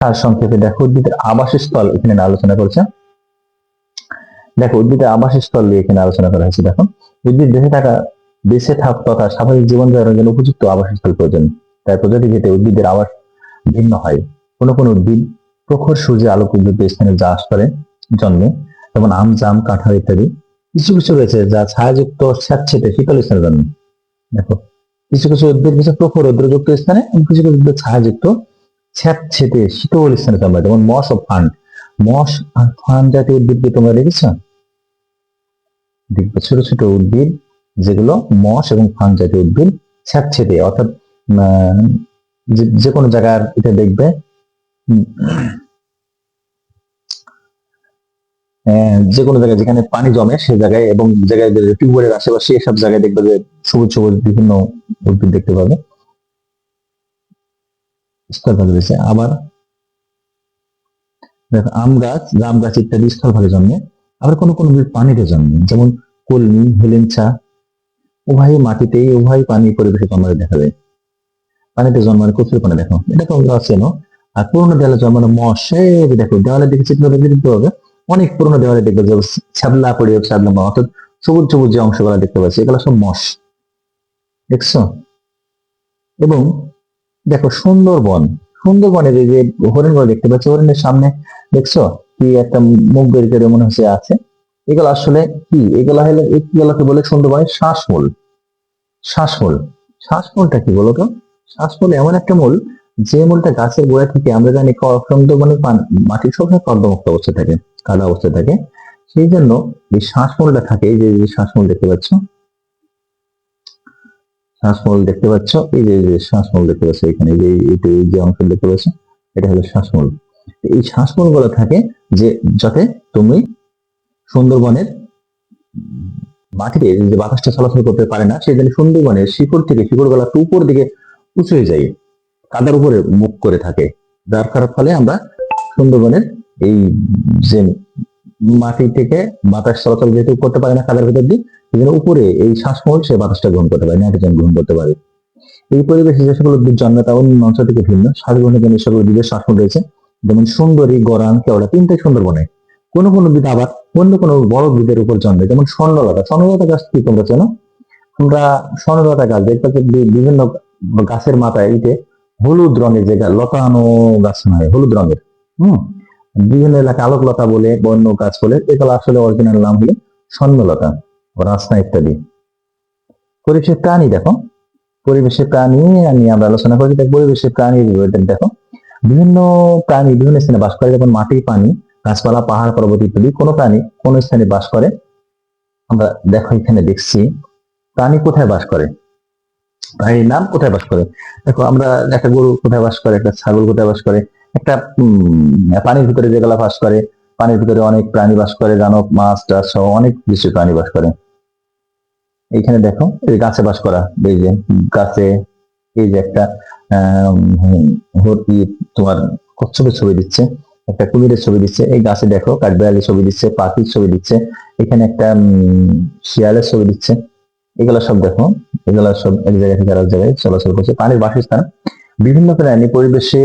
তার সংক্ষেপে দেখো, উদ্ভিদের আবাসস্থল এখানে আলোচনা করছে। দেখো, উদ্ভিদের আবাসস্থল নিয়ে এখানে আলোচনা করা হয়েছে। দেখো, উদ্ভিদ বেঁচে থাকা, বেঁচে থাক তথা স্বাভাবিক জীবন জন্য উপযুক্ত আবাসস্থল প্রয়োজন। তাই প্রজাতি ভেদে উদ্ভিদের আবাস ভিন্ন হয়। কোনো কোনো উদ্ভিদ প্রখর সূর্যে আলোক উদ্ভিদ স্থানে চাষ করে জন্মে, যেমন আম, জাম, কাঁঠাল ইত্যাদি। কিছু কিছু রয়েছে যা ছায়াযুক্ত, স্যাঁতসেঁতে, শীতল স্থানে জন্মে। দেখো, কিছু কিছু উদ্ভিদ রয়েছে প্রখর, রৌদ্রযুক্ত স্থানে কিছু কিছু উদ্ভিদ ছায়াযুক্ত স্যাঁতসেঁতে শীতল স্থানে জন্মায় যেমন মস ও ফান্ড মস আর ফান্ড জাতীয় উদ্ভিদকে তোমরা দেখেছ? দেখবে ছোট ছোট উদ্ভিদ, যেগুলো মস এবং ফান জাতীয় উদ্ভিদ স্যাঁতসেঁতে অর্থাৎ যে- কোনো জায়গার এটা দেখবে। যে কোনো জায়গায় যেখানে পানি জমে সে জায়গায় এবং জায়গায় টিউবওয়েলের আশেপাশে এসব জায়গায় দেখবে যে সবুজ সবুজ বিভিন্ন উদ্ভিদ দেখতে পাবে। স্থলভাগে রয়েছে। আবার দেখো, আম গাছ জাম গাছ ইত্যাদি স্থলভাগে জন্মে। আবার কোনো কোনো উদ্ভিদ পানিতে জন্মে। যেমন কলমি, হেলেঞ্চা উভয় মাটিতেই উভয় পানি পরিবেশে জন্মাতে দেখা যায়। পানিতে জন্মানো কচুর পানি দেখো। এটা তোমরা চেনো আর পুরোনো দেওয়ালে জন্মানো মশ দেখো, দেওয়ালে দেখে চিত্র হবে অনেক পুরোনো দেওয়ালে দেখবে যে ছাবলা পড়ে ছাবলা মা অর্থাৎ সবুজ সবুজ যে অংশগুলো দেখতে পাচ্ছি, এগুলো সব মশ দেখছ? এবং দেখো সুন্দরবন, সুন্দরবনের যে হরিণগুলো দেখতে পাচ্ছি, হরিণের সামনে দেখছ কি একটা মুখ বের করে মনে হচ্ছে আছে। এগুলো আসলে কি? এগুলো হলো, এগুলোকে বলে সুন্দরবনের শ্বাসমূল শ্বাসমূল শ্বাসমূলটা কি বলতো শ্বাসমূল এমন একটা মূল যে মূলটা গাছের গোড়া থেকে আমরা জানি সুন্দরবনের মাটির সবসময় কর্দমুক্ত অবস্থায় থাকে কাদা অবস্থায় থাকে। সেই জন্য এই শ্বাসমূলটা থাকে যে শ্বাসমূল দেখতে পাচ্ছ শ্বাসমূল দেখতে পাচ্ছ? এই যে শ্বাসমূল দেখতে পাচ্ছ এখানে যে, এই যে- অংশ দেখতে পাচ্ছ, এটা হলো শ্বাসমূল এই শ্বাসমূলগুলো থাকে যে, যাতে তুমি সুন্দরবনের মাটিতে যে বাতাসটা চলাচল করতে পারে না সেই জন্য সুন্দরবনের শিকড় থেকে শিকড় গলা উপর দিকে উঁচু হয়ে যায়, কাদার উপরে মুখ করে থাকে। যার ফলে আমরা সুন্দরবনের এই যে মাটি থেকে বাতাস চলাচল যেহেতু করতে পারে না কাদার ভেতর দিয়ে জন্য উপরে এই শ্বাসমূল সে বাতাসটা গ্রহণ করতে পারে, নাইট্রোজেন গ্রহণ করতে পারে। এই পরিবেশে যে সকল উদ্ভিদ জন্মে তা অন্য অঞ্চল থেকে ভিন্ন শ্বাস গ্রহণের জন্য সকল উদ্ভিদের শ্বাসমূল রয়েছে, যেমন সুন্দরী, গরান, কেওড়া, তিনটাই সুন্দরবনে। কোন কোন উদ্ভিদ আবার অন্য কোনো বড় উদ্ভিদের উপর জন্মে, যেমন স্বর্ণলতা। স্বর্ণলতা গাছ কি তোমরা চেনো? আমরা স্বর্ণলতা গাছ দেখতে বিভিন্ন গাছের মাথায় এইতে হলুদ রঙের যে লতানো গাছ নয়, হলুদ রঙের। হম? বিভিন্ন এলাকায় আলোকলতা বলে, বন্য গাছ বলে, এগুলো আসলে অরিজিনাল নাম হলো স্বর্ণলতা। রাসনা ইত্যাদি পরিবেশের প্রাণী দেখো। পরিবেশের প্রাণী নিয়ে আমরা আলোচনা করি দেখ পরিবেশের প্রাণী দেখো। বিভিন্ন প্রাণী, বিভিন্ন স্থানে বাস করে, যেমন মাটি পানি গাছপালা, পাহাড়, পর্বত ইত্যাদি, কোনো প্রাণী কোন স্থানে বাস করে। আমরা দেখো এখানে দেখছি, প্রাণী কোথায় বাস করে? প্রাণীর নাম কোথায় বাস করে? দেখো আমরা একটা গরু কোথায় বাস করে, একটা ছাগল কোথায় বাস করে, একটা পানির ভিতরে যেগুলা বাস করে পানির ভিতরে অনেক প্রাণী বাস করে, জানক, মাছ টাছ সহ অনেক কিছু প্রাণী বাস করে। এইখানে দেখো, এই গাছে বাস করা, এই যে গাছে, এই যে একটা তোমার কচ্ছপের ছবি দিচ্ছে, একটা কুমিরের ছবি দিচ্ছে, এই গাছে দেখো কাঠবিড়ালির ছবি দিচ্ছে, পাখির ছবি দিচ্ছে, এখানে একটা শিয়ালের ছবি দিচ্ছে, এগুলা সব দেখো, এগুলা সব এক জায়গা থেকে আরেক জায়গায় চলাচল করছে, পানির বাসস্থান, বিভিন্ন প্রাণী পরিবেশে,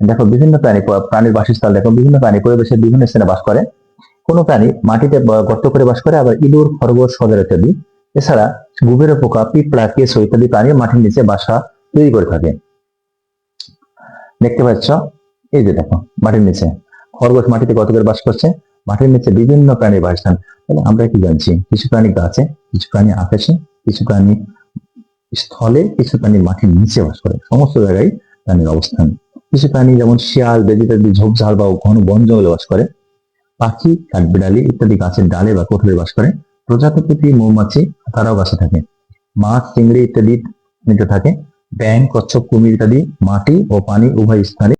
দেখো বিভিন্ন প্রাণী, প্রাণীর বাসস্থান দেখো, বিভিন্ন প্রাণী পরিবেশে বিভিন্ন স্থানে বাস করে কোনো প্রাণী মাটিতে গর্ত করে বাস করে, আবার ইঁদুর, খরগোশ সদর ইত্যাদি। এছাড়া গুবের পোকা, পিঁপড়া, কেঁচো ইত্যাদি প্রাণী মাটির নিচে বাসা তৈরি করে থাকে। দেখতে পাচ্ছ? এই যে দেখো, মাটির নিচে। খরগোশ মাটিতে গর্ত করে বাস করছে। মাটির নিচে বিভিন্ন প্রাণীর বাসস্থান তাহলে আমরা কি জানছি? কিছু প্রাণী গাছে, কিছু প্রাণী আকাশে, কিছু প্রাণী স্থলে, কিছু প্রাণী মাটির নিচে বাস করে। সমস্ত জায়গায় প্রাণীর অবস্থান। কিছু প্রাণী যেমন শিয়াল বেজিটাদি ঝোপঝাড় বা ঘন বন জঙ্গলে বাস করে। পাখি, কাঠবিড়ালি ইত্যাদি গাছের ডালে বা কোঠরে বাস করে। প্রজাপতি মৌমাছি, তারাও গাছে থাকে। মাছ, চিংড়ি ইত্যাদি নিতে থাকে। ব্যাং কচ্ছপ, কুমির ইত্যাদি মাটি ও পানি উভয় স্থানে